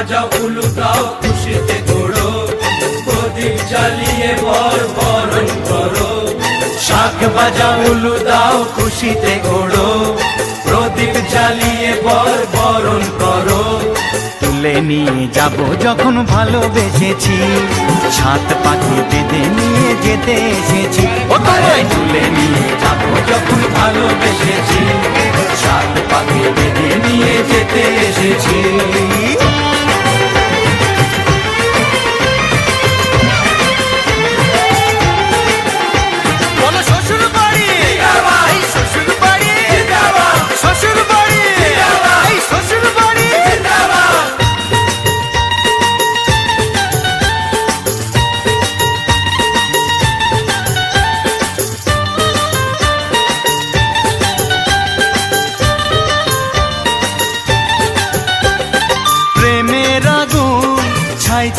শাক বাজাও উলু খুশিতে ঘোড়ো প্রদীপ জ্বালিয়ে বর বরণ করো। শাক বাজা উলু দাও খুশিতে ঘোড়ো প্রদীপ জ্বালিয়ে বর বরণ করো। তুলে নিয়ে যাব যখন ভালোবেসেছি। সাত পাখি বেঁধে নিয়ে যেতে এসেছি। ও তুলে নিয়ে যাব যখন ভালোবেসেছি। সাত পাখি বেঁধে নিয়ে যেতে এসেছি।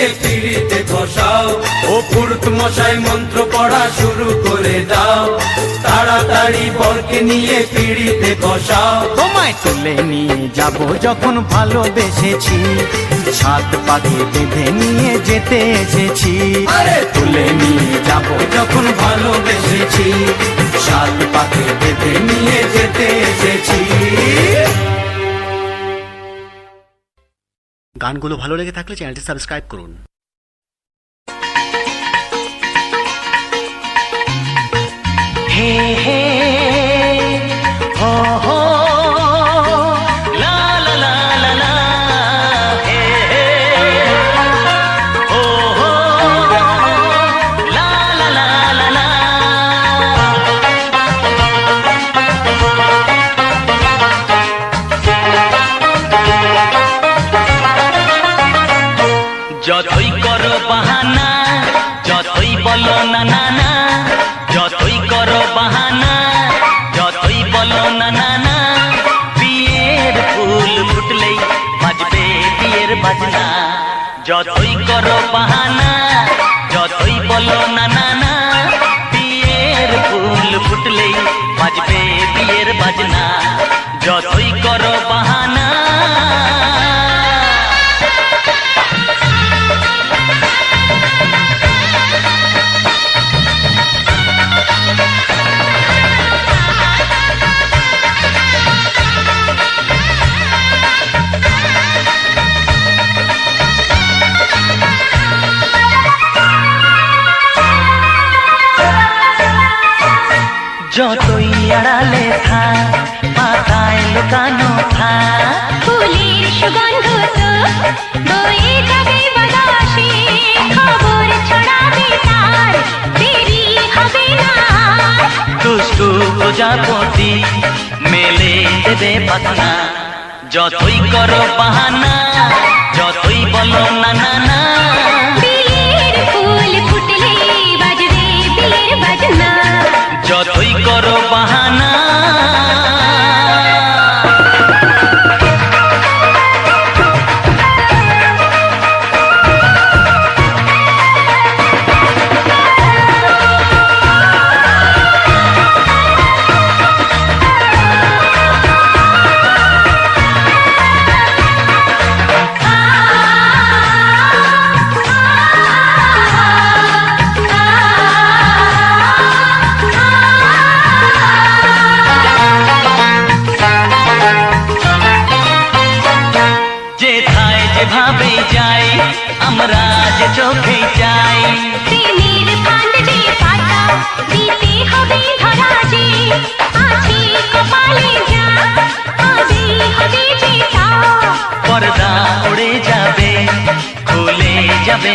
নিয়ে পিড়িতে বসাও ও পুরুত মশাই মন্ত্র পড়া শুরু করে দাও। তাড়াতাড়ি বরকে নিয়ে পিড়িতে বসাও তোমায় তুলে নিয়ে যাব যখন ভালোবেসেছি। সাত পাখি বেঁধে নিয়ে যেতে এসেছি। আরে! তুলে নিয়ে যাব যখন ভালোবেসেছি। সাত পাখি বেঁধে নিয়ে যেতে এসেছি। গানগুলো ভালো লেগে থাকলে চ্যানেলটি সাবস্ক্রাইব করুন। হে হে প্রজাপতি মেলে দেবে পাতনা। যতই করো পাহানা যতই বলো নানা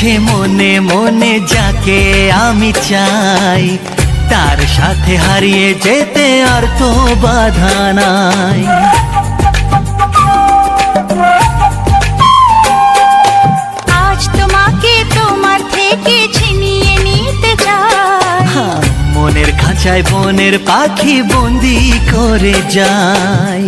আছে মনে মনে যাকে আমি চাই তার সাথে হারিয়ে যেতে আর তো বাধা নাই। আজ তোমাকে তোমার থেকে ছিনিয়ে নিতে চাই। হ্যাঁ, মনের খাঁচায় বনের পাখি বন্দি করে যায়।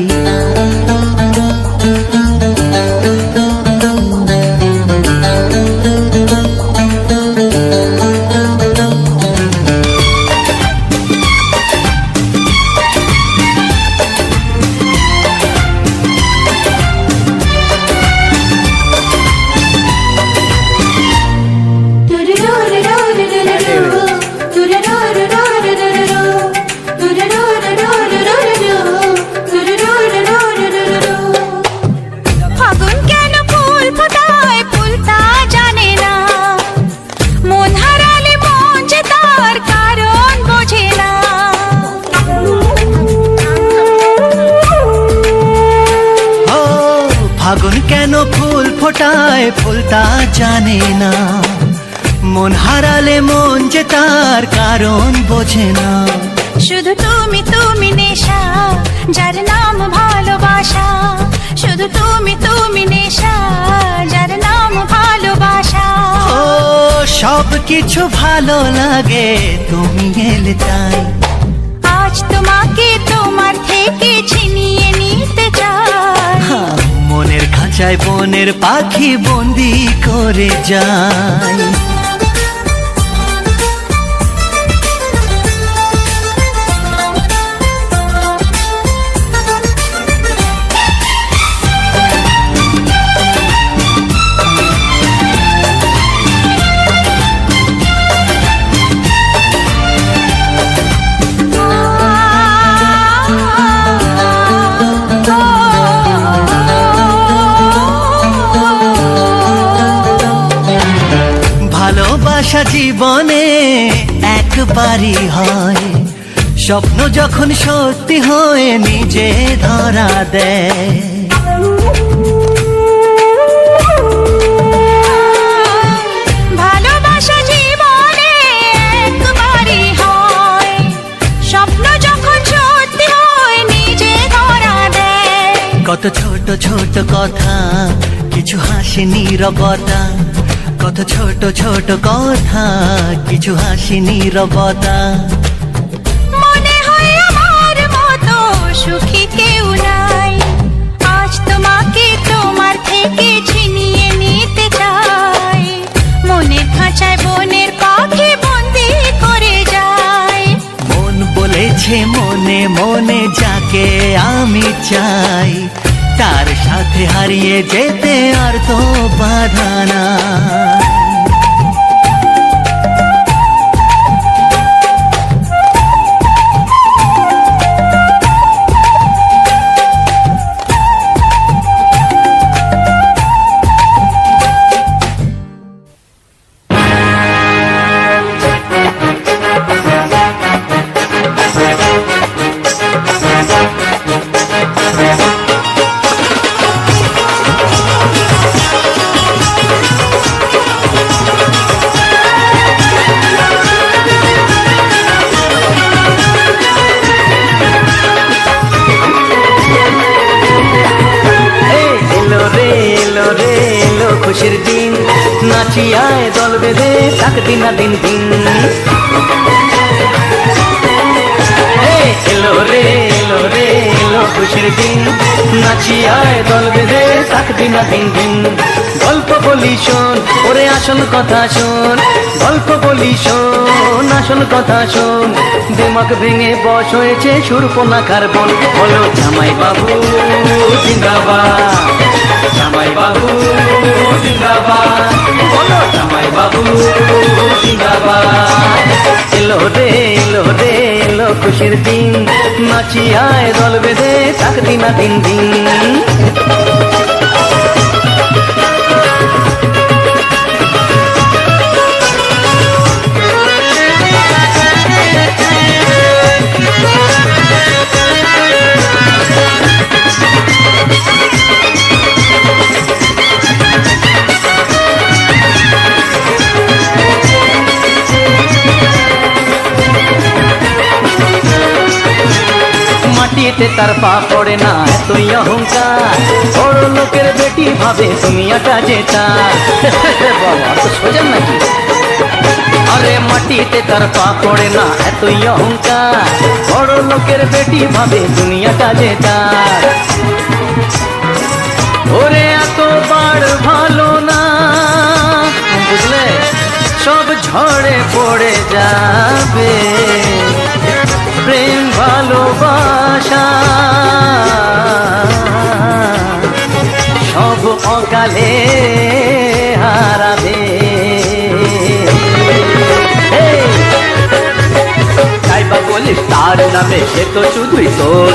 কিছু ভালো লাগে তুমি এলে তাই। আজ তোমাকে তোমার থেকে ছিনিয়ে নিতে চাই। মনের খাঁচায় বনের পাখি বন্দি করে যায়। ভালোবাসা জীবনে একবারই হয়। স্বপ্ন যখন সত্যি হয়ে নিজে ধরা দেয়। ভালোবাসা জীবনে একবারই হয়। স্বপ্ন যখন সত্যি হয় নিজে ধরা দেয়। কত ছোট ছোট কথা কিছু হাসি নীরবতা কত ছোট ছোট কথা কিছু হাসি নীরবতা। মনে হয় আমার মতো সুখী কেউ নাই। আজ তোমাকে তোমার থেকে ছিনিয়ে নিতে চাই। মনের খাঁচায় বনের পাখি বন্দি করে যায়। মন বলেছে মনে মনে যাকে আমি চাই। তার সাথে হারিয়ে যেতে আর তো বাধা নাই। নাচিয়ায় দল বেঁধে থাক দিন দিন দিন। খুশির দিন নাচিয়ায় দল বেঁধে থাক দিন দিন দিন। গল্প বলি শোন, ওরে আসল কথা শোন। গল্প বলি শোন, আসল কথা শোন। দিমাগ ভেঙে বস হয়েছে সুরপনা কার্বন বলো জামাই বাবু, জিন্দাবাদ। জামাই বাবু, জিন্দাবাদ। বলো জামাই বাবু, জিন্দাবাদ। এলো রে এলো রে, এলো খুশির দিন। নাচিয়ায় দল বেঁধে থাক দিন তার পা পড়ে না, এতই অহংকার। বড় লোকের বেটি ভাবে তুমি আটা যেতা। বাবা, তো সোজা নাকি? আরে মাটিতে তার পা পড়ে না, এতই অহংকার। বড় লোকের বেটি ভাবে দুনিয়াটা যেতা। ওরে, এত বার ভালো না। বুঝলে? সব ঝড়ে পড়ে যাবে। প্রেম, ভালোবাসা। অকালে হারাবে! যাইবা বলিস তার নামে, সে তো শুধুই তোর।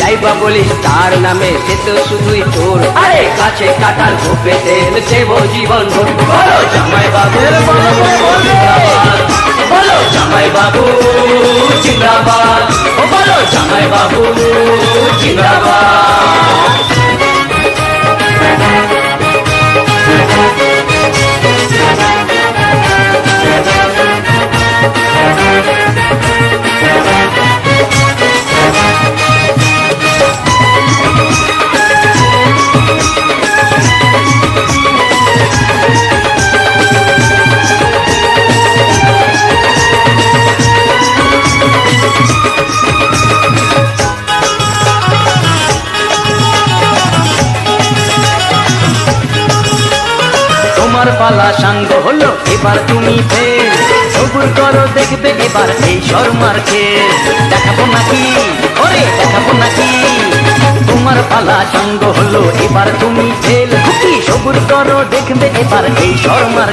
যাইবা বলিস তার নামে, সে তো শুধুই তোর। আরে, কাছে কাটার গোপে তেল দেব জীবন বলো জামাই বাবু, বলো জামাই বাবু বলো জামাই বাবু ফের সবুর করো দেখবে এবার এই শর্মার খেল। দেখাবো নাকি? ওরে, দেখাবো নাকি? তোমার পালা সঙ্গ হলো এবার তুমি খেল। সবুর করো দেখবে এবার এই শর্মার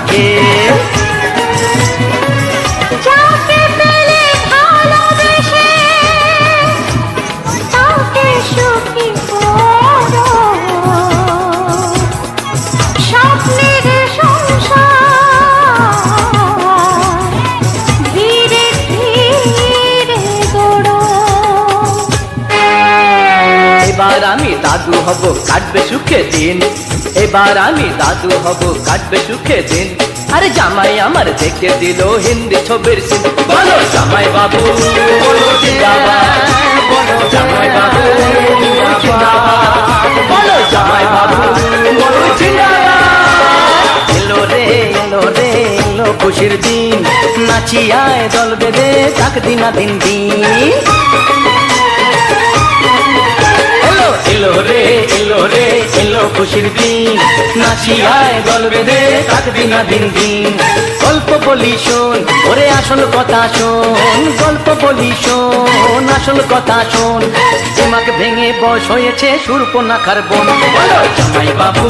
কাটবে সুখে দিন। এবার আমি দাদু হব, কাটবে সুখে দিন। আরে জামাই আমার দেখে দিল হিন্দি ছবির সিন বলো জামাই বাবু, বলো জামাই বাবু, বলো জামাই বাবু বলো এলো রে এলো রে, এলো খুশির দিন। নাচিয়ায় দল বেঁধে থাক দিনা দিন দিন। এলো রে এলো রে, এলো খুশির দিন। নাচিয়ায় দল বেঁধে থাক দিনা দিন দিন। গল্প বলি শোন, ওরে আসল কথা শোন। গল্প বলি শোন, আসল কথা শোন। দিমাগ ভেঙে বস হয়েছে সুরপনা খার বোন। জামাই বাবু,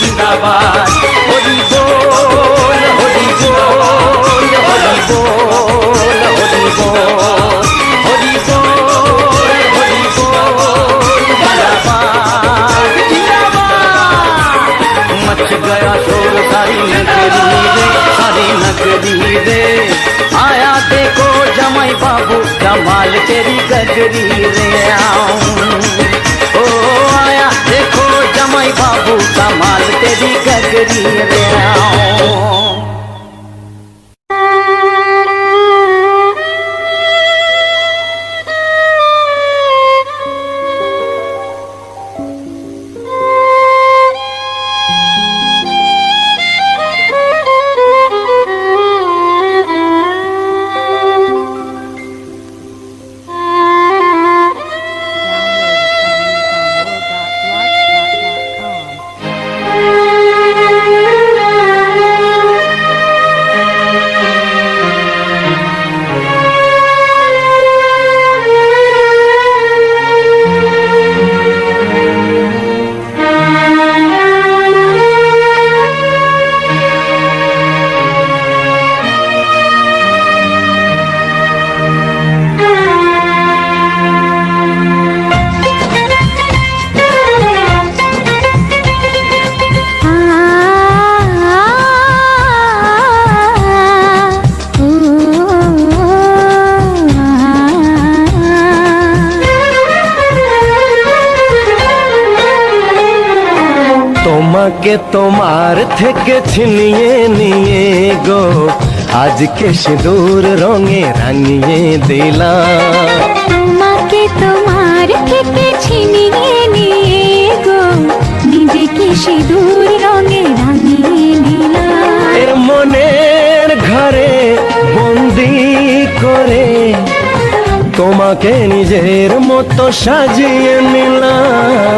জিন্দাবাদ। হরি বল হরি বল হরি বল। नगरी रे। आया देखो जमाई बाबू कमाल तेरी गजरी रे। ओ, आया देखो जमाई बाबू कमाल तेरी गजरी रे। आओ। তোমাকে তোমার থেকে ছিনিয়ে নিয়ে গো। আজকে সিঁদুর রঙে রাঙিয়ে দিলাম। তোমাকে তোমার থেকে ছিনিয়ে নিয়ে গো। নিজেকে সিঁদুর রঙে রাঙিয়ে দিলাম। এ মনের ঘরে বন্দি করে তোমাকে নিজের মতো সাজিয়ে নিলাম।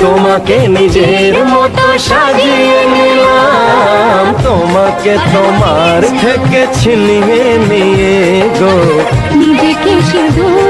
তোমাকে নিজের মতো সাজিয়ে নিলাম। তোমাকে তোমার থেকে ছিনিয়ে নিয়ে গো। নিজেকে সিঁদুর